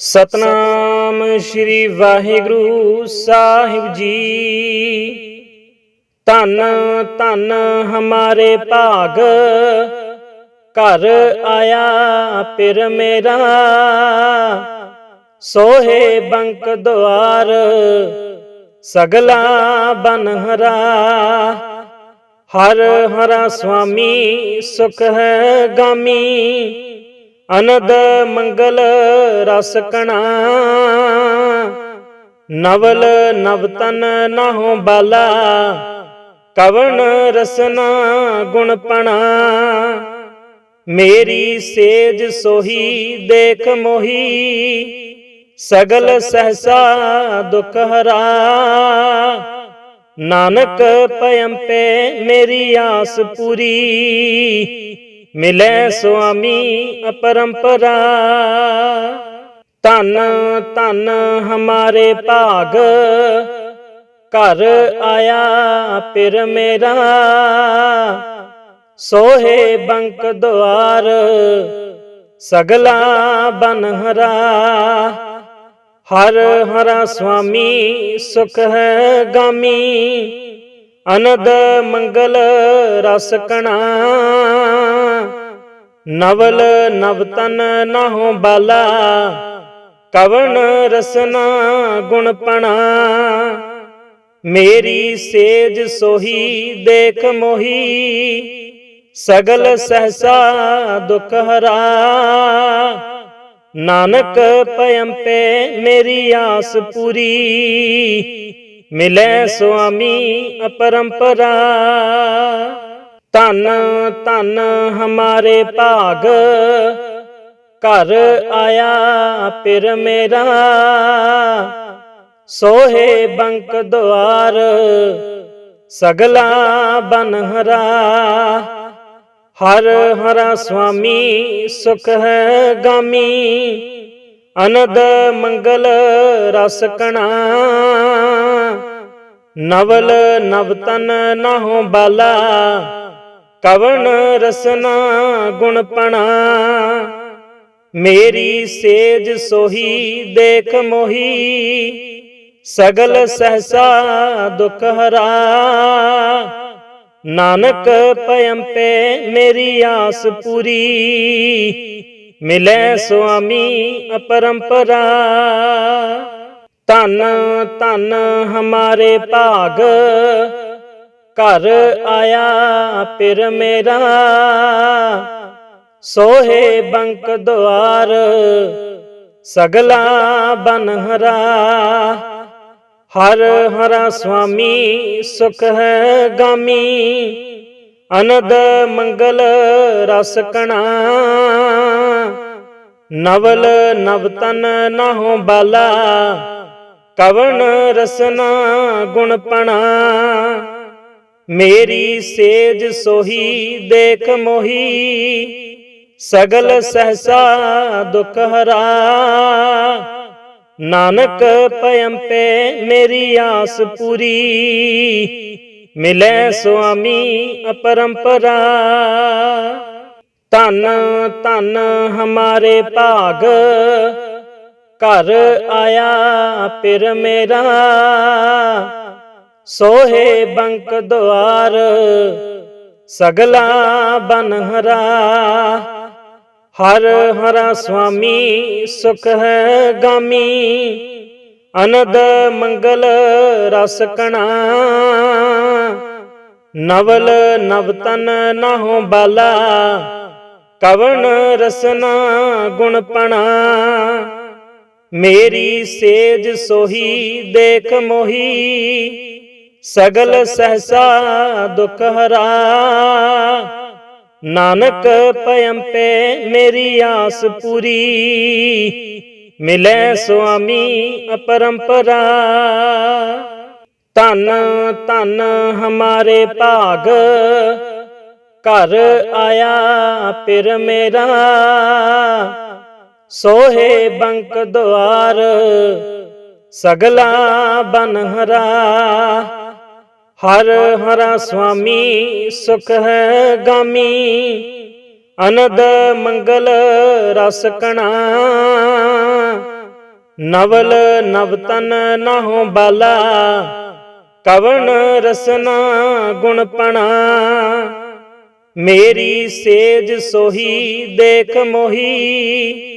ਸਤਨਾਮ ਸ੍ਰੀ ਵਾਹਿਗੁਰੂ ਸਾਹਿਬ ਜੀ। ਧੰਨ ਧੰਨ ਹਮਾਰੇ ਭਾਗ। ਘਰ ਆਇਆ ਪਿਰ ਮੇਰਾ। ਸੋਹੇ ਬੰਕ ਦੁਆਰ, ਸਗਲਾ ਬਨਹਰਾ। ਹਰ ਹਰਾ ਸੁਆਮੀ ਸੁਖ ਹੈ ਗਾਮੀ। ਅਨਦ ਮੰਗਲ ਰਸ ਕਣਾ। ਨਵਲ ਨਵਤਨ ਨਾਹੋ ਬਾਲਾ। ਕਵਣ ਰਸਨਾ ਗੁਣਪਣਾ ਮੇਰੀ ਸੇਜ ਸੋਹੀ ਦੇਖ ਮੋਹੀ। ਸਗਲ ਸਹਸਾ ਦੁਖ ਹਰਾ। ਨਾਨਕ ਪਯੰਪੇ ਮੇਰੀ ਆਸ ਪੂਰੀ। ਮਿਲੇ ਸੁਆਮੀ ਅਪਰੰਪਰਾ। ਧੰਨ ਧੰਨ ਹਮਾਰੇ ਭਾਗ। ਘਰ ਆਇਆ ਪਿਰ ਮੇਰਾ। ਸੋਹੇ ਬੰਕ ਦੁਆਰ ਸਗਲਾ ਬਨਹਰਾ। ਹਰ ਹਰਾ ਸੁਆਮੀ ਸੁਖ ਹੈ ਗਾਮੀ। ਅਨਦ ਮੰਗਲ ਰਸ ਕਣਾ। ਨਵਲ ਨਵਤਨ ਨਾਹੋ ਬਾਲਾ। ਕਵਨ ਰਸਨਾ ਗੁਣਪਣਾ ਮੇਰੀ ਸੇਜ ਸੋਹੀ ਦੇਖ ਮੋਹੀ। ਸਗਲ ਸਹਸਾ ਦੁਖ ਹਰਾ। ਨਾਨਕ ਪਇੰਪੇ ਮੇਰੀ ਆਸ ਪੂਰੀ। ਮਿਲੇ ਸੁਆਮੀ ਅਪਰੰਪਰਾ। ਧੰਨ ਧੰਨ ਹਮਾਰੇ ਭਾਗ। ਘਰ ਆਇਆ ਪਿਰ ਮੇਰਾ। ਸੋਹੇ ਬੰਕ ਦੁਆਰ, ਸਗਲਾ ਬਨਹਰਾ। ਹਰ ਹਰਾ ਸੁਆਮੀ ਸੁਖ ਹੈ ਗਾਮੀ। ਅਨੰਦ ਮੰਗਲ ਰਸ ਕਣਾ। ਨਵਲ ਨਵਤਨ ਨਾਹੋ ਬਾਲਾ ਕਵਨ ਰਸਨਾ ਗੁਣਪਣਾ ਮੇਰੀ ਸੇਜ ਸੋਹੀ ਦੇਖ ਮੋਹੀ, ਸਗਲ ਸਹਸਾ ਦੁਖ ਹਰਾ। ਨਾਨਕ ਪਯੰਪੇ ਮੇਰੀ ਆਸ ਪੂਰੀ, ਮਿਲੇ ਸੁਆਮੀ ਅਪਰੰਪਰਾ। ਧਨ, ਧੰਨ ਹਮਾਰੇ ਭਾਗ। ਘਰ ਆਇਆ ਪਿਰ ਮੇਰਾ। ਸੋਹੇ ਬੰਕ ਦੁਆਰ, ਸਗਲਾ ਬਨਹਰਾ ਹਰ। ਹਰਾ ਸੁਆਮੀ ਸੁਖ ਹੈ ਗਾਮੀ। ਅਨਦ ਮੰਗਲ ਰਸ ਕਣਾ। ਨਵਲ ਨਵਤਨ ਨਾ ਹੋ ਬਾਲਾ। ਕਵਨ ਰਸਨਾ ਗੁਣਪਣਾ ਮੇਰੀ ਸੇਜ ਸੋਹੀ ਦੇਖ ਮੋਹੀ, ਸਗਲ ਸਹਸਾ ਦੁਖ ਹਰਾ। ਨਾਨਕ ਪਯੰਪੇ ਮੇਰੀ ਆਸ ਪੂਰੀ, ਮਿਲੇ ਸੁਆਮੀ ਅਪਰੰਪਰਾ। ਧੰਨ ਧੰਨ ਹਮਾਰੇ ਭਾਗ ਘਰ ਆਇਆ ਪਿਰ ਮੇਰਾ ਸੋਹੇ ਬੰਕ ਦੁਆਰ ਸਗਲਾ ਬਨਹਰਾ। ਹਰ ਹਰਾ ਸੁਆਮੀ ਸੁਖ ਹੈ ਗਾਮੀ, ਅਨੰਦ ਮੰਗਲ ਰਸ ਕਣਾ। ਨਵਲ ਨਵਤਨ ਨਾਹੋ ਬਾਲਾ, ਕਵਣ ਰਸਨਾ ਗੁਣਪਣਾ ਮੇਰੀ ਸੇਜ ਸੋਹੀ ਦੇਖ ਮੋਹੀ, ਸਗਲ ਸਹਸਾ ਦੁਖ ਹਰਾ। ਨਾਨਕ ਪਇੰਪੇ ਮੇਰੀ ਆਸ ਪੂਰੀ, ਮਿਲੇ ਸੁਆਮੀ ਅਪਰੰਪਰਾ। ਧੰਨ ਧੰਨ ਹਮਾਰੇ ਭਾਗ, ਘਰ ਆਇਆ ਪਿਰ ਮੇਰਾ। ਸੋਹੇ ਬੰਕ ਦੁਆਰ, ਸਗਲਾ ਬਨਹਰਾ ਹਰ। ਹਰਾ ਸੁਆਮੀ ਸੁਖ ਹੈ ਗਾਮੀ, ਅਨਦ ਮੰਗਲ ਰਸ ਕਣਾ। ਨਵਲ ਨਵਤਨ ਨਾਹੋ ਬਾਲਾ, ਕਵਣ ਰਸਨਾ ਗੁਣਪਣਾ ਮੇਰੀ ਸੇਜ ਸੋਹੀ ਦੇਖ ਮੋਹੀ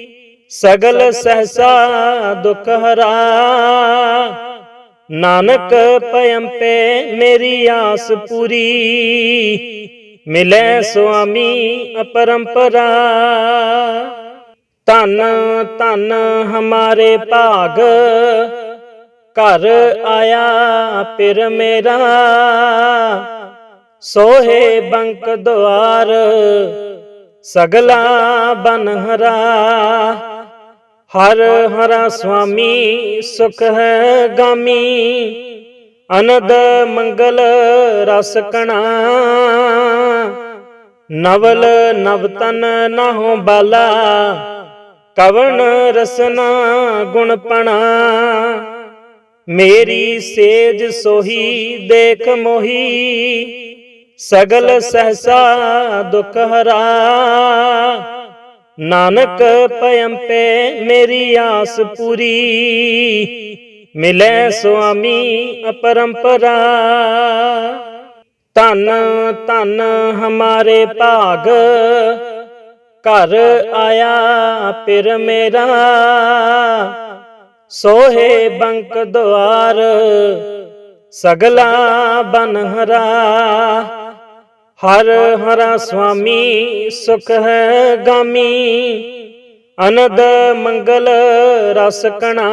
ਸਗਲ ਸਹਸਾ ਦੁਖ ਹਰਾ। ਨਾਨਕ ਪਇੰਪੇ ਮੇਰੀ ਆਸ ਪੂਰੀ। ਮਿਲੇ ਸੁਆਮੀ ਅਪਰੰਪਰਾ। ਧਨ ਧਨ ਹਮਾਰੇ ਭਾਗ। ਘਰ ਆਇਆ ਪਿਰ ਮੇਰਾ। ਸੋਹੇ ਬੰਕ ਦੁਆਰ ਸਗਲਾ ਬਨਹਰਾ। ਹਰ ਹਰਾ ਸੁਆਮੀ ਸੁਖ ਹੈ ਗਾਮੀ, ਅਨਦ ਮੰਗਲ ਰਸ ਕਣਾ। ਨਵਲ ਨਵਤਨ ਨਾਹੋ ਬਾਲਾ, ਕਵਣ ਰਸਨਾ ਗੁਣਪਣਾ ਮੇਰੀ ਸੇਜ ਸੋਹੀ ਦੇਖ ਮੋਹੀ, ਸਗਲ ਸਹਸਾ ਦੁਖ ਹਰਾ। ਨਾਨਕ ਪਇੰਪੇ ਮੇਰੀ ਆਸ ਪੂਰੀ। ਮਿਲੇ ਸੁਆਮੀ ਅਪਰੰਪਰਾ। ਧਨ ਧਨ ਹਮਾਰੇ ਭਾਗ। ਘਰ ਆਇਆ ਪਿਰ ਮੇਰਾ। ਸੋਹੇ ਬੰਕ ਦੁਆਰ। ਸਗਲਾ ਬਨਹਰਾ। ਹਰ ਹਰਾ ਸੁਆਮੀ ਸੁਖ ਹੈ ਗਾਮੀ, ਅਨਦ ਮੰਗਲ ਰਸ ਕਣਾ।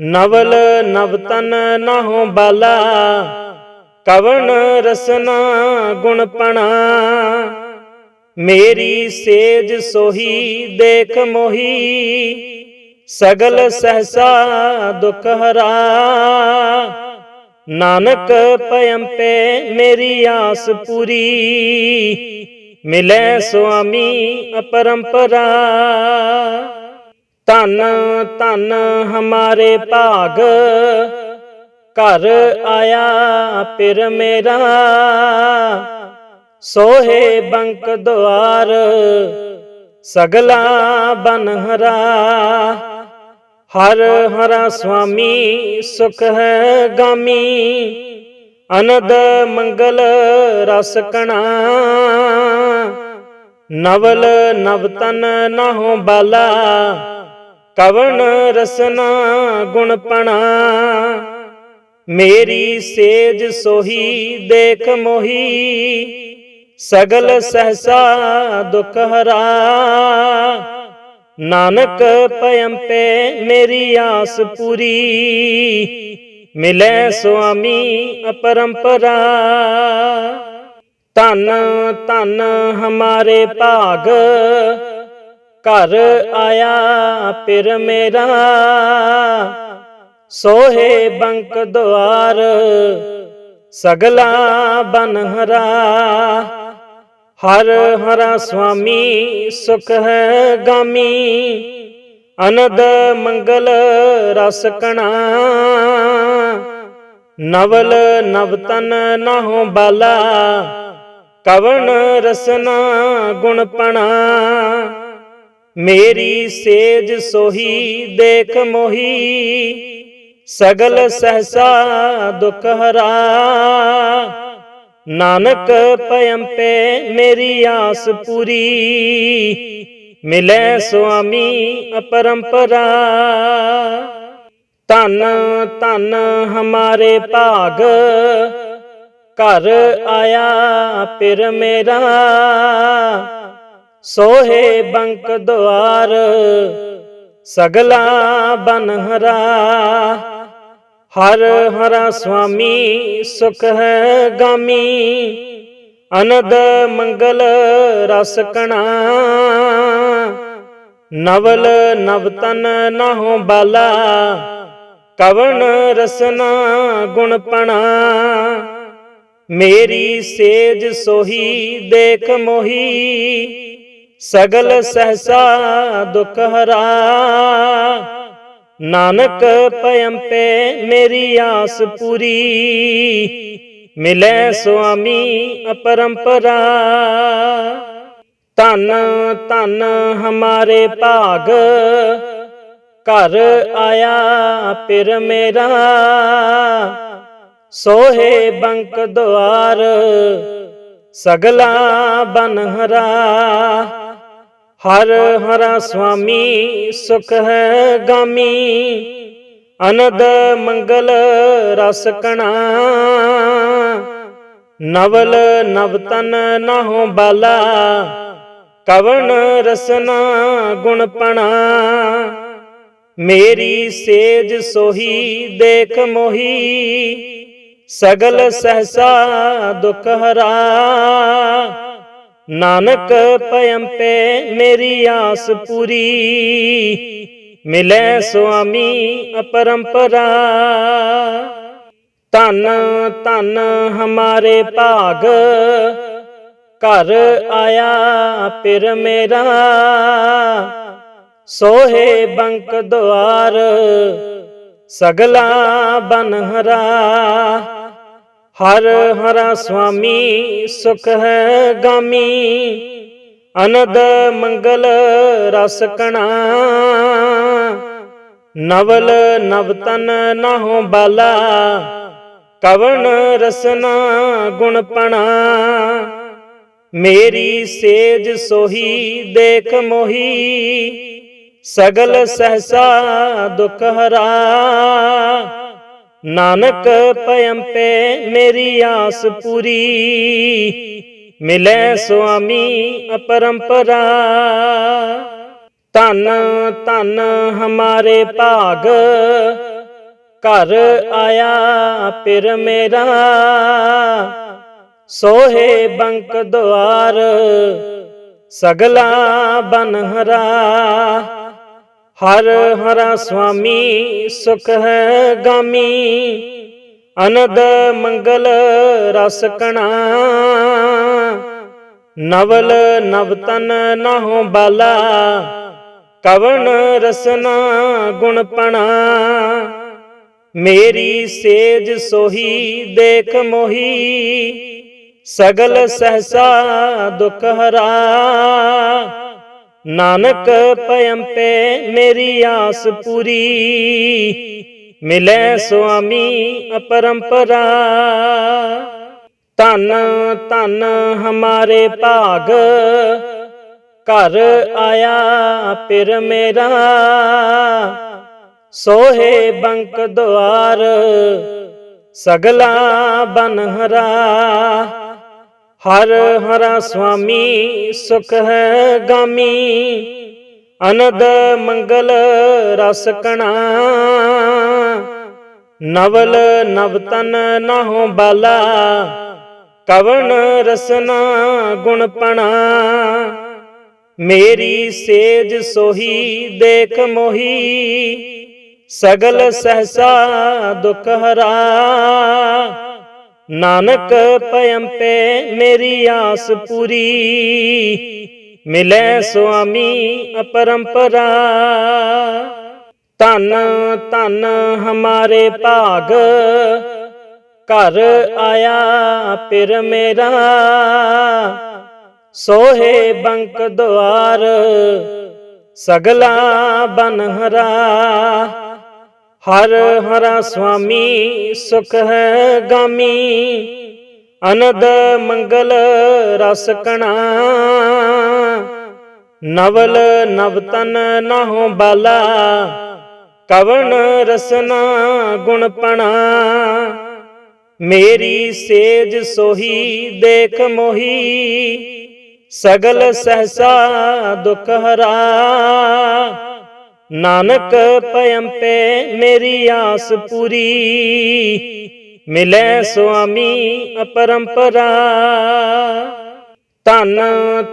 ਨਵਲ ਨਵਤਨ ਨਾਹੋ ਬਾਲਾ, ਕਵਣ ਰਸਨਾ ਗੁਣਪਣਾ ਮੇਰੀ ਸੇਜ ਸੋਹੀ ਦੇਖ ਮੋਹੀ, ਸਗਲ ਸਹਸਾ ਦੁਖ ਹਰਾ। ਨਾਨਕ ਪਇੰਪੇ ਮੇਰੀ ਆਸ ਪੂਰੀ। ਮਿਲੇ ਸੁਆਮੀ ਅਪਰੰਪਰਾ। ਧਨ ਧਨ ਹਮਾਰੇ ਭਾਗ। ਘਰ ਆਇਆ ਪਿਰ ਮੇਰਾ। ਸੋਹੇ ਬੰਕ ਦੁਆਰ, ਸਗਲਾ ਬਨਹਰਾ। ਹਰ ਹਰਾ ਸੁਆਮੀ ਸੁਖ ਹੈ ਗਾਮੀ, ਅਨਦ ਮੰਗਲ ਰਸ ਕਣਾ। ਨਵਲ ਨਵਤਨ ਨਾਹੋ ਬਾਲਾ, ਕਵਣ ਰਸਨਾ ਗੁਣਪਣਾ ਮੇਰੀ ਸੇਜ ਸੋਹੀ ਦੇਖ ਮੋਹੀ, ਸਗਲ ਸਹਸਾ ਦੁਖ ਹਰਾ। ਨਾਨਕ ਪਇੰਪੇ ਮੇਰੀ ਆਸ ਪੂਰੀ। ਮਿਲੇ ਸੁਆਮੀ ਅਪਰੰਪਰਾ। ਧਨ ਧਨ ਹਮਾਰੇ ਭਾਗ। ਘਰ ਆਇਆ ਪਿਰ ਮੇਰਾ। ਸੋਹੇ ਬੰਕ ਦੁਆਰ, ਸਗਲਾ ਬਨਹਰਾ। ਹਰ ਹਰਾ ਸੁਆਮੀ ਸੁਖ ਹੈ ਗਾਮੀ, ਅਨਦ ਮੰਗਲ ਰਸ ਕਣਾ। ਨਵਲ ਨਵਤਨ ਨਾਹੋ ਬਾਲਾ, ਕਵਣ ਰਸਨਾ ਗੁਣਪਣਾ ਮੇਰੀ ਸੇਜ ਸੋਹੀ ਦੇਖ ਮੋਹੀ, ਸਗਲ ਸਹਸਾ ਦੁਖ ਹਰਾ। ਨਾਨਕ ਪਇੰਪੇ ਮੇਰੀ ਆਸ ਪੂਰੀ। ਮਿਲੇ ਸੁਆਮੀ ਅਪਰੰਪਰਾ। ਧਨ ਧਨ ਹਮਾਰੇ ਭਾਗ। ਘਰ ਆਇਆ ਪਿਰ ਮੇਰਾ। ਸੋਹੇ ਬੰਕ ਦੁਆਰ, ਸਗਲਾ ਬਨਹਰਾ। ਹਰ ਹਰਾ ਸੁਆਮੀ ਸੁਖ ਹੈ ਗਾਮੀ, ਅਨਦ ਮੰਗਲ ਰਸ ਕਣਾ। ਨਵਲ ਨਵਤਨ ਨਾਹੋ ਬਾਲਾ, ਕਵਣ ਰਸਨਾ ਗੁਣਪਣਾ ਮੇਰੀ ਸੇਜ ਸੋਹੀ ਦੇਖ ਮੋਹੀ, ਸਗਲ ਸਹਸਾ ਦੁਖ ਹਰਾ। ਨਾਨਕ ਪਇੰਪੇ ਮੇਰੀ ਆਸ ਪੂਰੀ। ਮਿਲੇ ਸੁਆਮੀ ਅਪਰੰਪਰਾ। ਧਨ ਧਨ ਹਮਾਰੇ ਭਾਗ। ਘਰ ਆਇਆ ਪਿਰ ਮੇਰਾ। ਸੋਹੇ ਬੰਕ ਦੁਆਰ, ਸਗਲਾ ਬਨਹਰਾ। ਹਰ ਹਰਾ ਸੁਆਮੀ ਸੁਖ ਹੈ ਗਾਮੀ, ਅਨੰਦ ਮੰਗਲ ਰਸ ਕਣਾ। ਨਵਲ ਨਵਤਨ ਨਾਹੋ ਬਾਲਾ, ਕਵਣ ਰਸਨਾ ਗੁਣਪਣਾ ਮੇਰੀ ਸੇਜ ਸੋਹੀ ਦੇਖ ਮੋਹੀ, ਸਗਲ ਸਹਸਾ ਦੁਖ ਹਰਾ। ਨਾਨਕ ਪਇੰਪੇ ਮੇਰੀ ਆਸ ਪੂਰੀ। ਮਿਲੇ ਸੁਆਮੀ ਅਪਰੰਪਰਾ। ਧੰਨ ਧੰਨ ਹਮਾਰੇ ਭਾਗ। ਘਰ ਆਇਆ ਪਿਰ ਮੇਰਾ। ਸੋਹੇ ਬੰਕ ਦੁਆਰ, ਸਗਲਾ ਬਨਹਰਾ। ਹਰ ਹਰਾ ਸੁਆਮੀ ਸੁਖ ਹੈ ਗਾਮੀ, ਅਨੰਦ ਮੰਗਲ ਰਸ ਕਣਾ। ਨਵਲ ਨਵਤਨ ਨਾਹੋ ਬਾਲਾ, ਕਵਣ ਰਸਨਾ ਗੁਣਪਣਾ ਮੇਰੀ ਸੇਜ ਸੋਹੀ ਦੇਖ ਮੋਹੀ, ਸਗਲ ਸਹਸਾ ਦੁਖ ਹਰਾ। ਨਾਨਕ ਪਇੰਪੇ ਮੇਰੀ ਆਸ ਪੂਰੀ। ਮਿਲੇ ਸੁਆਮੀ ਅਪਰੰਪਰਾ। ਧੰਨ ਧੰਨ ਹਮਾਰੇ ਭਾਗ। ਘਰ ਆਇਆ ਪਿਰ ਮੇਰਾ। ਸੋਹੇ ਬੰਕ ਦੁਆਰ, ਸਗਲਾ ਬਨਹਰਾ। ਹਰ ਹਰਾ ਸੁਆਮੀ ਸੁਖ ਹੈ ਗਾਮੀ, ਅਨੰਦ ਮੰਗਲ ਰਸ ਕਣਾ। ਨਵਲ ਨਵਤਨ ਨਾਹੋ ਬਾਲਾ, ਕਵਣ ਰਸਨਾ ਗੁਣਪਣਾ ਮੇਰੀ ਸੇਜ ਸੋਹੀ ਦੇਖ ਮੋਹੀ, ਸਗਲ ਸਹਸਾ ਦੁਖ ਹਰਾ। ਨਾਨਕ ਪਇੰਪੇ ਮੇਰੀ ਆਸ ਪੂਰੀ। ਮਿਲੇ ਸੁਆਮੀ ਅਪਰੰਪਰਾ। ਧੰਨ ਧੰਨ ਹਮਾਰੇ ਭਾਗ। ਘਰ ਆਇਆ ਪਿਰ ਮੇਰਾ। ਸੋਹੇ ਬੰਕ ਦੁਆਰ, ਸਗਲਾ ਬਨਹਰਾ। ਹਰ ਹਰਾ ਸੁਆਮੀ ਸੁਖ ਹੈ ਗਾਮੀ, ਅਨੰਦ ਮੰਗਲ ਰਸ ਕਣਾ। ਨਵਲ ਨਵਤਨ ਨਾਹੋ ਬਾਲਾ, ਕਵਣ ਰਸਨਾ ਗੁਣਪਣਾ ਮੇਰੀ ਸੇਜ ਸੋਹੀ ਦੇਖ ਮੋਹੀ, ਸਗਲ ਸਹਸਾ ਦੁਖ ਹਰਾ। ਨਾਨਕ ਪਇੰਪੇ ਮੇਰੀ ਆਸ ਪੂਰੀ। ਮਿਲੇ ਸੁਆਮੀ ਅਪਰੰਪਰਾ। ਧੰਨ ਧੰਨ ਹਮਾਰੇ ਭਾਗ। ਘਰ ਆਇਆ ਪਿਰ ਮੇਰਾ। ਸੋਹੇ ਬੰਕ ਦੁਆਰ, ਸਗਲਾ ਬਨਹਰਾ। ਹਰ ਹਰਾ ਸੁਆਮੀ ਸੁਖ ਹੈ ਗਾਮੀ, ਅਨੰਦ ਮੰਗਲ ਰਸ ਕਣਾ। ਨਵਲ ਨਵਤਨ ਨਾਹੋ ਬਾਲਾ, ਕਵਣ ਰਸਨਾ ਗੁਣਪਣਾ ਮੇਰੀ ਸੇਜ ਸੋਹੀ ਦੇਖ ਮੋਹੀ, ਸਗਲ ਸਹਸਾ ਦੁਖ ਹਰਾ। ਨਾਨਕ ਪਇੰਪੇ ਮੇਰੀ ਆਸ ਪੂਰੀ। ਮਿਲੇ ਸੁਆਮੀ ਅਪਰੰਪਰਾ। ਧੰਨ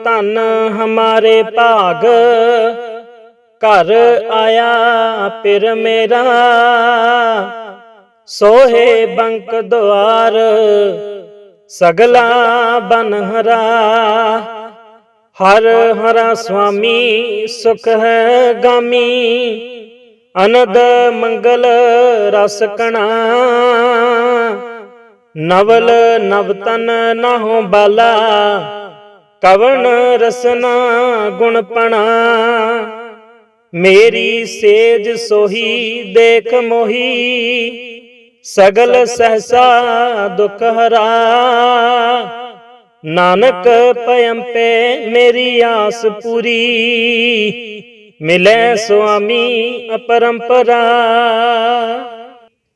ਧੰਨ ਹਮਾਰੇ ਭਾਗ। ਘਰ ਆਇਆ ਪਿਰ ਮੇਰਾ। ਸੋਹੇ ਬੰਕ ਦੁਆਰ, ਸਗਲਾ ਬਨਹਰਾ। ਹਰ ਹਰਾ ਸੁਆਮੀ ਸੁਖ ਹੈ ਗਾਮੀ, ਅਨੰਦ ਮੰਗਲ ਰਸ ਕਣਾ। ਨਵਲ ਨਵਤਨ ਨਾਹੋ ਬਾਲਾ, ਕਵਣ ਰਸਨਾ ਗੁਣਪਣਾ ਮੇਰੀ ਸੇਜ ਸੋਹੀ ਦੇਖ ਮੋਹੀ, ਸਗਲ ਸਹਸਾ ਦੁਖ ਹਰਾ। ਨਾਨਕ ਪਇੰਪੇ ਮੇਰੀ ਆਸ ਪੂਰੀ। ਮਿਲੇ ਸੁਆਮੀ ਅਪਰੰਪਰਾ।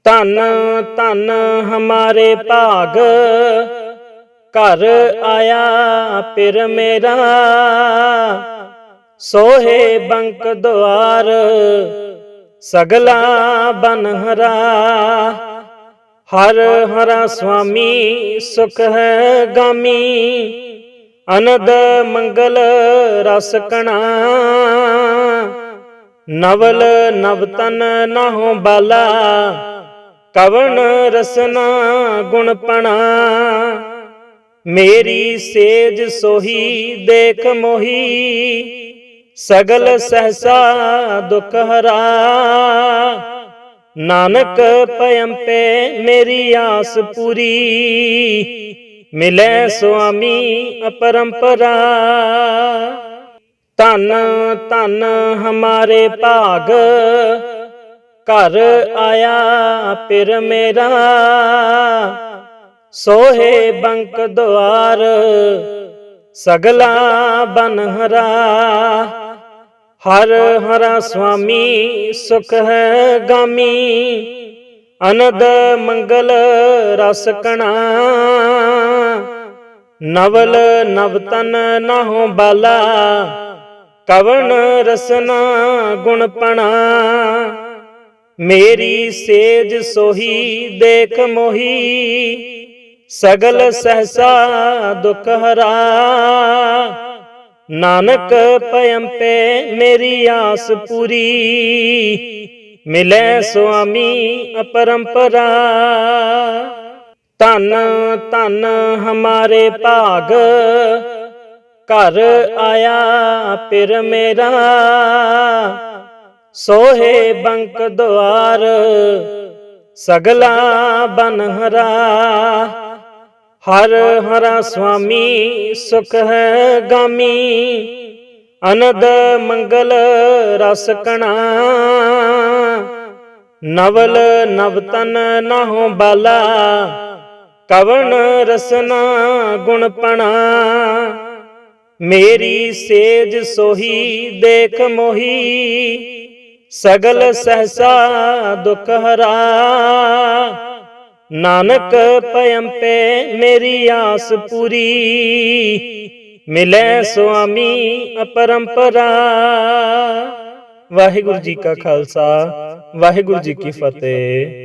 ਧੰਨ ਧੰਨ ਹਮਾਰੇ ਭਾਗ। ਘਰ ਆਇਆ ਪਿਰ ਮੇਰਾ। ਸੋਹੇ ਬੰਕ ਦੁਆਰ, ਸਗਲਾ ਬਨਹਰਾ। ਹਰ ਹਰਾ ਸੁਆਮੀ ਸੁਖ ਹੈ ਗਾਮੀ, ਅਨੰਦ ਮੰਗਲ ਰਸ ਕਣਾ। ਨਵਲ ਨਵਤਨ ਨਾਹੋ ਬਾਲਾ ਕਵਨ ਰਸਨਾ ਗੁਣਪਣਾ ਮੇਰੀ ਸੇਜ ਸੋਹੀ ਦੇਖ ਮੋਹੀ, ਸਗਲ ਸਹਸਾ ਦੁਖ ਹਰਾ। ਨਾਨਕ ਪਇੰਪੇ ਮੇਰੀ ਆਸ ਪੂਰੀ। ਮਿਲੇ ਸੁਆਮੀ ਅਪਰੰਪਰਾ। ਧੰਨ ਧੰਨ ਹਮਾਰੇ ਭਾਗ। ਘਰ ਆਇਆ ਪਿਰ ਮੇਰਾ। ਸੋਹੇ ਬੰਕ ਦੁਆਰ, ਸਗਲਾ ਬਨਹਰਾ। ਹਰ ਹਰਾ ਸੁਆਮੀ ਸੁਖ ਹੈ ਗਾਮੀ, ਅਨੰਦ ਮੰਗਲ ਰਸ ਕਣਾ। ਨਵਲ ਨਵਤਨ ਨਾਹੋ ਬਾਲਾ ਕਵਨ ਰਸਨਾ ਗੁਣਪਣਾ ਮੇਰੀ ਸੇਜ ਸੋਹੀ ਦੇਖ ਮੋਹੀ, ਸਗਲ ਸਹਸਾ ਦੁਖ ਹਰਾ। ਨਾਨਕ ਪਇੰਪੇ ਮੇਰੀ ਆਸ ਪੂਰੀ। ਮਿਲੇ ਸੁਆਮੀ ਅਪਰੰਪਰਾ। ਧੰਨ ਧੰਨ ਹਮਾਰੇ ਭਾਗ। ਘਰ ਆਇਆ ਪਿਰ ਮੇਰਾ। ਸੋਹੇ ਬੰਕ ਦੁਆਰ, ਸਗਲਾ ਬਨਹਰਾ। ਹਰ ਹਰਾ ਸੁਆਮੀ ਸੁਖ ਹੈ ਗਾਮੀ, ਅਨੰਦ ਮੰਗਲ ਰਸ ਕਣਾ। ਨਵਲ ਨਵਤਨ ਨਾਹੋ ਬਾਲਾ ਕਵਨ ਰਸਨਾ ਗੁਣਪਣਾ ਮੇਰੀ ਸੇਜ ਸੋਹੀ ਦੇਖ ਮੋਹੀ, ਸਗਲ ਸਹਸਾ ਦੁਖ ਹਰਾ। ਨਾਨਕ ਪਇੰਪੇ ਮੇਰੀ ਆਸ ਪੂਰੀ। ਮਿਲੇ ਸੁਆਮੀ ਅਪਰੰਪਰਾ। ਵਾਹਿਗੁਰੂ ਜੀ ਕਾ ਖਾਲਸਾ, ਵਾਹਿਗੁਰੂ ਜੀ ਕੀ ਫਤਿਹ।